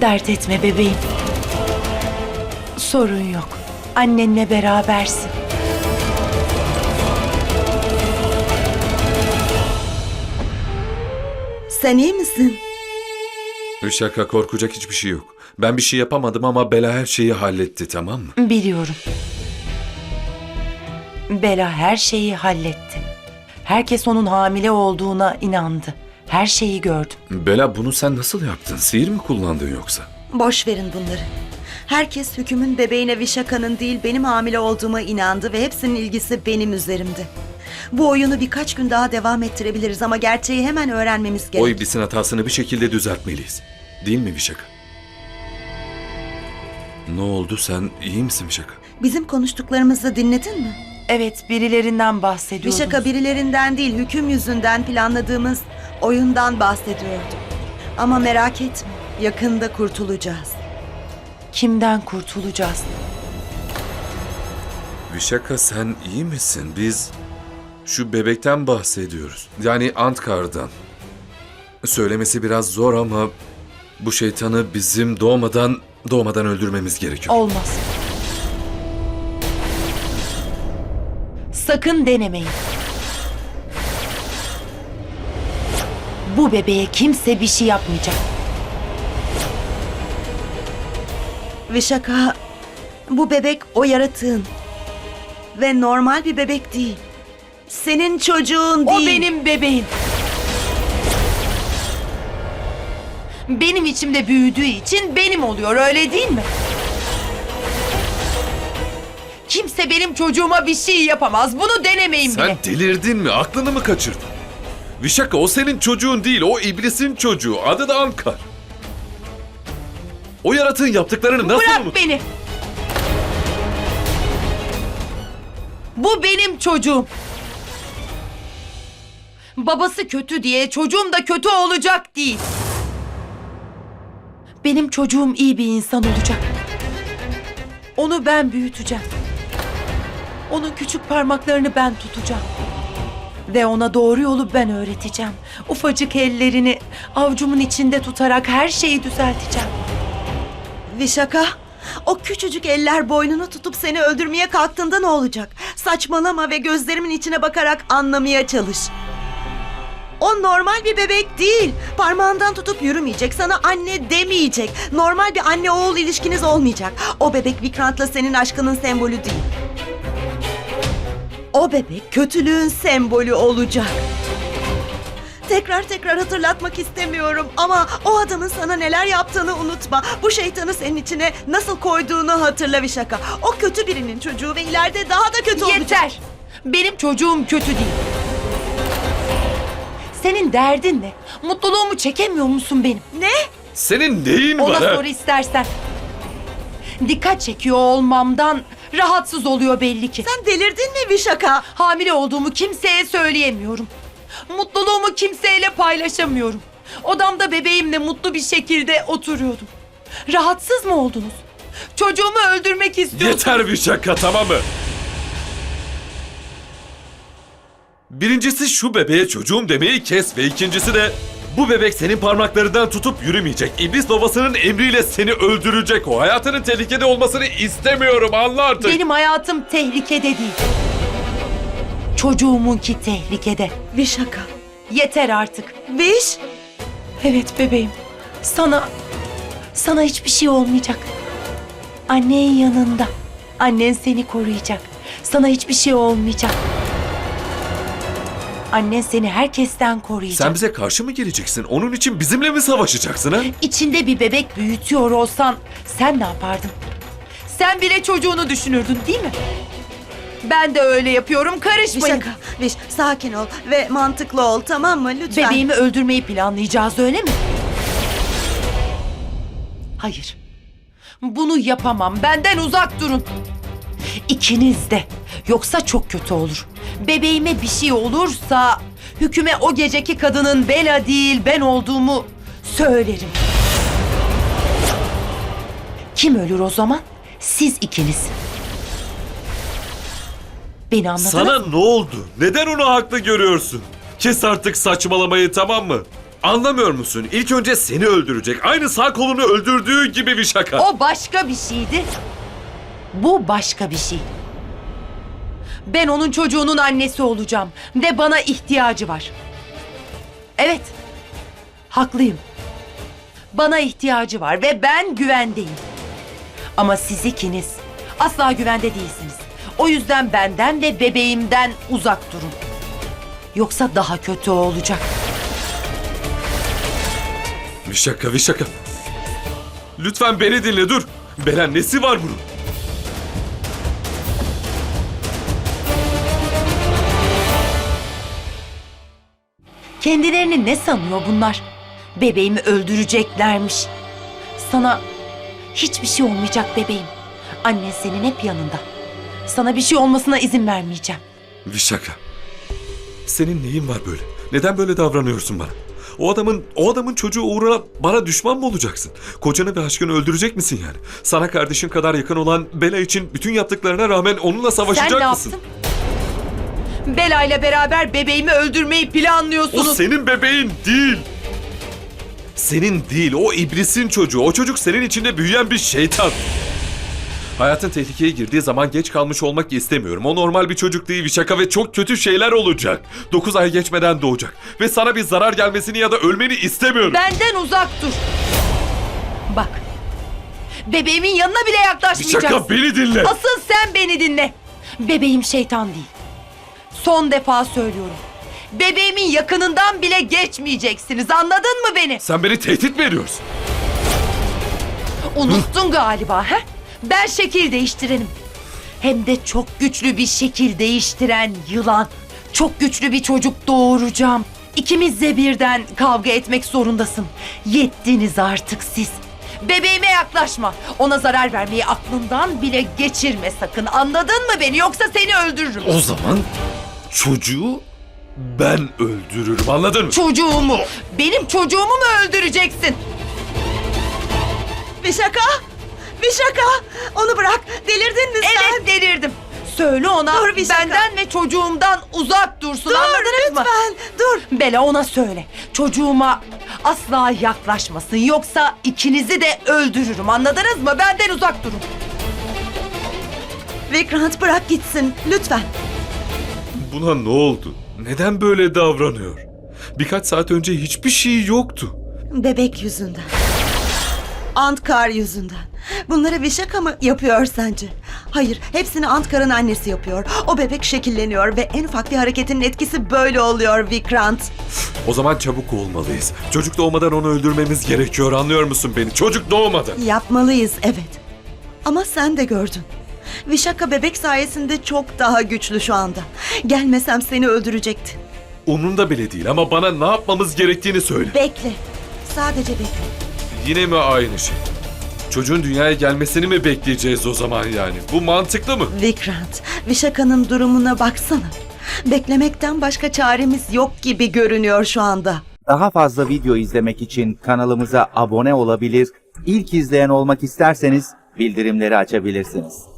Dert etme bebeğim. Sorun yok. Annenle berabersin. Sen iyi misin? Şaka korkacak hiçbir şey yok. Ben bir şey yapamadım ama Bela her şeyi halletti tamam mı? Biliyorum. Bela her şeyi halletti. Herkes onun hamile olduğuna inandı. Her şeyi gördüm. Bela bunu sen nasıl yaptın? Sihir mi kullandın yoksa? Boş verin bunları. Herkes hükümün bebeğine Vişaka'nın değil benim hamile olduğuma inandı ve hepsinin ilgisi benim üzerimde. Bu oyunu birkaç gün daha devam ettirebiliriz ama gerçeği hemen öğrenmemiz gerek. O iblisin hatasını bir şekilde düzeltmeliyiz. Değil mi Vişaka? Ne oldu sen iyi misin Vişaka? Bizim konuştuklarımızı dinledin mi? Evet birilerinden bahsediyordunuz. Vişaka birilerinden değil hüküm yüzünden planladığımız oyundan bahsediyordu. Ama merak etme yakında kurtulacağız. Kimden kurtulacağız? Vişaka sen iyi misin? Biz şu bebekten bahsediyoruz. Yani Antkar'dan. Söylemesi biraz zor ama bu şeytanı bizim doğmadan doğmadan öldürmemiz gerekiyor. Olmaz. Sakın denemeyin. Bu bebeğe kimse bir şey yapmayacak. Vişaka bu bebek o yaratığın ve normal bir bebek değil. Senin çocuğun O değil. benim bebeğim. Benim içimde büyüdüğü için benim oluyor öyle değil mi? Kimse benim çocuğuma bir şey yapamaz. Bunu denemeyin bile. Sen delirdin mi? Aklını mı kaçırdın? Vişaka o senin çocuğun değil, o iblisin çocuğu. Adı da Ankar. O yaratığın yaptıklarını nasıl Bırak unut? beni. Bu benim çocuğum. Babası kötü diye çocuğum da kötü olacak değil. Benim çocuğum iyi bir insan olacak. Onu ben büyüteceğim. Onun küçük parmaklarını ben tutacağım. Ve ona doğru yolu ben öğreteceğim. Ufacık ellerini avcumun içinde tutarak her şeyi düzelteceğim. Vişaka o küçücük eller boynunu tutup seni öldürmeye kalktığında ne olacak? Saçmalama ve gözlerimin içine bakarak anlamaya çalış. O normal bir bebek değil. Parmağından tutup yürümeyecek, sana anne demeyecek. Normal bir anne oğul ilişkiniz olmayacak. O bebek Vikrant'la senin aşkının sembolü değil. O bebek kötülüğün sembolü olacak. Tekrar tekrar hatırlatmak istemiyorum ama o adamın sana neler yaptığını unutma. Bu şeytanı senin içine nasıl koyduğunu hatırla Vişaka. O kötü birinin çocuğu ve ileride daha da kötü olacak. Yeter. Benim çocuğum kötü değil. Senin derdin ne? Mutluluğumu çekemiyor musun benim? Ne? Senin neyin Ona var ha? sor istersen. Dikkat çekiyor olmamdan rahatsız oluyor belli ki. Sen delirdin mi Vişaka? Hamile olduğumu kimseye söyleyemiyorum. Mutluluğumu kimseyle paylaşamıyorum. Odamda bebeğimle mutlu bir şekilde oturuyordum. Rahatsız mı oldunuz? Çocuğumu öldürmek istiyorsunuz. Yeter Vişaka tamam mı? Birincisi şu bebeğe çocuğum demeyi kes ve ikincisi de bu bebek senin parmaklarından tutup yürümeyecek. İblis babasının emriyle seni öldürecek. O hayatının tehlikede olmasını istemiyorum anla artık. Benim hayatım tehlikede değil. Çocuğumunki tehlikede. Vişaka. Yeter artık. Viş? Evet bebeğim. Sana sana hiçbir şey olmayacak. Annen yanında. Annen seni koruyacak. Sana hiçbir şey olmayacak. Annen seni herkesten koruyacak. Sen bize karşı mı geleceksin? Onun için bizimle mi savaşacaksın ha? İçinde bir bebek büyütüyor olsan sen ne yapardın? Sen bile çocuğunu düşünürdün değil mi? Ben de öyle yapıyorum. Karışmayın. Vişaka. Viş sakin ol ve mantıklı ol tamam mı lütfen? Bebeğimi öldürmeyi planlayacağız öyle mi? Hayır. Bunu yapamam. Benden uzak durun. İkiniz de. Yoksa çok kötü olur. Bebeğime bir şey olursa hüküme o geceki kadının Bela değil ben olduğumu söylerim. Kim ölür o zaman? Siz ikiniz. Beni anladınız Sana mı? ne oldu? Neden onu haklı görüyorsun? Kes artık saçmalamayı tamam mı? Anlamıyor musun? İlk önce seni öldürecek. Aynı sağ kolunu öldürdüğü gibi bir şaka. O başka bir şeydi. Bu başka bir şey. Ben onun çocuğunun annesi olacağım ve bana ihtiyacı var. Evet. Haklıyım. Bana ihtiyacı var ve ben güvendeyim. Ama siz ikiniz asla güvende değilsiniz. O yüzden benden ve bebeğimden uzak durun. Yoksa daha kötü olacak. Bir şaka bir şaka. Lütfen beni dinle dur. Belen nesi var bunun? Kendilerini ne sanıyor bunlar? Bebeğimi öldüreceklermiş. Sana hiçbir şey olmayacak bebeğim. Annen senin hep yanında. Sana bir şey olmasına izin vermeyeceğim. Bir şaka. Senin neyin var böyle? Neden böyle davranıyorsun bana? O adamın o adamın çocuğu uğruna bana düşman mı olacaksın? Kocanı ve aşkını öldürecek misin yani? Sana kardeşin kadar yakın olan Bela için bütün yaptıklarına rağmen onunla savaşacak Sen ne mısın? yaptın? Bela ile beraber bebeğimi öldürmeyi O planlıyorsunuz. senin bebeğin değil. Senin değil, o iblisin çocuğu. O çocuk senin içinde büyüyen bir şeytan. Hayatın tehlikeye girdiği zaman geç kalmış olmak istemiyorum. O normal bir çocuk değil, bir şaka ve çok kötü şeyler olacak. 9 ay geçmeden doğacak. Ve sana bir zarar gelmesini ya da ölmeni istemiyorum. Benden uzak dur. Bak. Bebeğimin yanına bile Bir yaklaşmayacaksın. şaka beni dinle. Asıl sen beni dinle. Bebeğim şeytan değil. Son defa söylüyorum. Bebeğimin yakınından bile geçmeyeceksiniz. Anladın mı beni? Sen beni tehdit mi ediyorsun? Unuttun galiba he? Ben şekil değiştirenim. Hem de çok güçlü bir şekil değiştiren yılan. Çok güçlü bir çocuk doğuracağım. İkimiz de birden kavga etmek zorundasın. Yettiniz artık siz. Bebeğime yaklaşma. Ona zarar vermeyi aklından bile geçirme sakın. Anladın mı beni? Yoksa seni öldürürüm. O zaman çocuğu ben öldürürüm anladın mı? Çocuğumu, benim çocuğumu mu öldüreceksin? Bir şaka. Bir şaka. Onu bırak. Delirdin mi sen? Evet delirdim. Söyle ona Dur bir benden ve çocuğumdan uzak dursun Dur anladınız mı? lütfen. Dur. Bela ona söyle. Çocuğuma asla yaklaşmasın. Yoksa ikinizi de öldürürüm. Anladınız mı? Benden uzak durun. Vikrant bırak gitsin. Lütfen. Buna ne oldu? Neden böyle davranıyor? Birkaç saat önce hiçbir şey yoktu. Bebek yüzünden. Antkar yüzünden. Bunları bir şaka mı yapıyor sence? Hayır, hepsini Antkar'ın annesi yapıyor. O bebek şekilleniyor ve en ufak bir hareketinin etkisi böyle oluyor Vikrant. O zaman çabuk olmalıyız. Çocuk doğmadan onu öldürmemiz gerekiyor anlıyor musun beni? Çocuk doğmadan. Yapmalıyız evet. Ama sen de gördün. Vişaka bebek sayesinde çok daha güçlü şu anda. Gelmesem seni öldürecekti. Onun da bile değil ama bana ne yapmamız gerektiğini söyle. Bekle. Sadece bekle. Yine mi aynı şey? Çocuğun dünyaya gelmesini mi bekleyeceğiz o zaman yani? Bu mantıklı mı? Vikrant, Vişaka'nın durumuna baksana. Beklemekten başka çaremiz yok gibi görünüyor şu anda. Daha fazla video izlemek için kanalımıza abone olabilir, ilk izleyen olmak isterseniz bildirimleri açabilirsiniz.